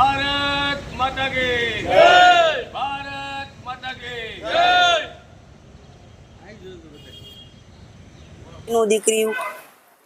ભારત માતા કી ભારત માતા કી નું દીકરી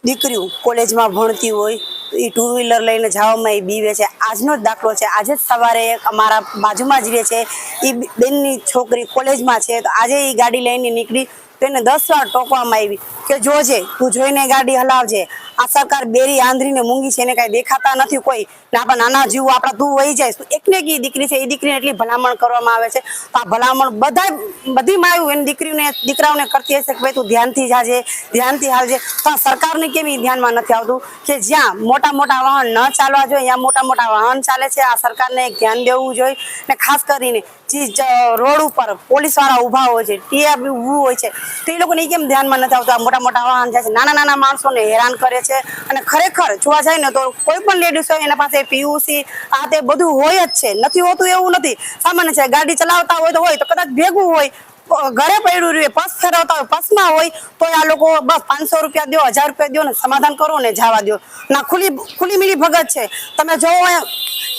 દીકરીઓ કોલેજમાં ભણતી હોય એ ટુ વ્હીલર લઈને જવામાં એ બીવે છે. આજનો જ દાખલો છે. આજે જ સવારે અમારા બાજુમાં જ રહે છે. એ બેનની છોકરી કોલેજમાં છે તો આજે એ ગાડી લઈને નીકળી તો એને દસ વાર ટોકવામાં આવી કે જોજે તું જોઈને ગાડી હલાવજે. આ સરકાર બેરી આંધળીને મૂંગી છે એને કાંઈ દેખાતા નથી કોઈ. ને આપણા નાના જીવો, આપણા તું વહી જાય એકને એક દીકરી છે? એ દીકરીને એટલી ભલામણ કરવામાં આવે છે. તો આ ભલામણ બધા બધી માયું એની દીકરીઓને દીકરાઓને કરતી હશે કે ભાઈ તું ધ્યાનથી જાજે, ધ્યાનથી હાલજે. આ સરકારને કેમ એ ધ્યાનમાં નથી આવતું? કે જ્યાં મોટા મોટા વાહન ન ચાલવા જોઈએ, ત્યાં મોટા મોટા વાહન ચાલે છે. આ સરકારને ધ્યાન દેવું જોઈએ. ને ખાસ કરીને જે રોડ ઉપર પોલીસવાળા ઊભા હોય છે ટીઆર ઊભું હોય છે, તો એ લોકોને કેમ ધ્યાનમાં નથી આવતા? મોટા મોટા વાહન જાય છે. નાના નાના માણસોને હેરાન કરે છે. અને ખરેખર જોવા જાય ને તો કોઈ પણ લેડીઝ હોય, એના પાસે પીયુસી આ તે બધું હોય જ છે. નથી હોતું એવું નથી. સામાન્ય છે, ગાડી ચલાવતા હોય તો હોય, તો કદાચ ભેગું હોય ઘરે પડ્યું રહ્યું પસ ફેરવતા હોય પસમાં હોય, તો આ લોકો બસ પાંચસો રૂપિયા દો, હજાર રૂપિયા દો ને સમાધાન કરો ને જવા દો. ના ખુલ્લી ખુલ્લી મીલી ભગત છે. તમે અહીંયા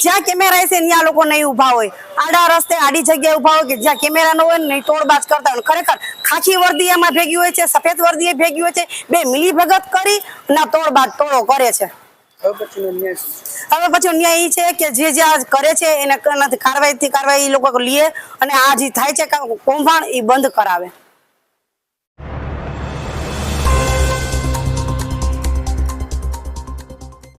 જ્યાં કેમેરા હશે ત્યાં લોકો નહીં ઊભા હોય. આડા રસ્તે આડી જગ્યાએ ઊભા હોય કે જ્યાં કેમેરા ન હોય ને તોડબાજ કરતા હોય. ખરેખર ખાખી વર્દી એમાં ભેગી હોય છે સફેદ વર્દી એ ભેગી હોય છે. બે મિલી ભગત કરી ના તોડબાજ તોડો કરે છે. હવે પછી ન્યાય એ છે કે જે જે આ કરે છે એને ક- નથી કાર્યવાહીથી કાર્યવાહી ઈ લોકો લે અને આ જે થાય છે કા- કૌભાંડ એ બંધ કરાવે.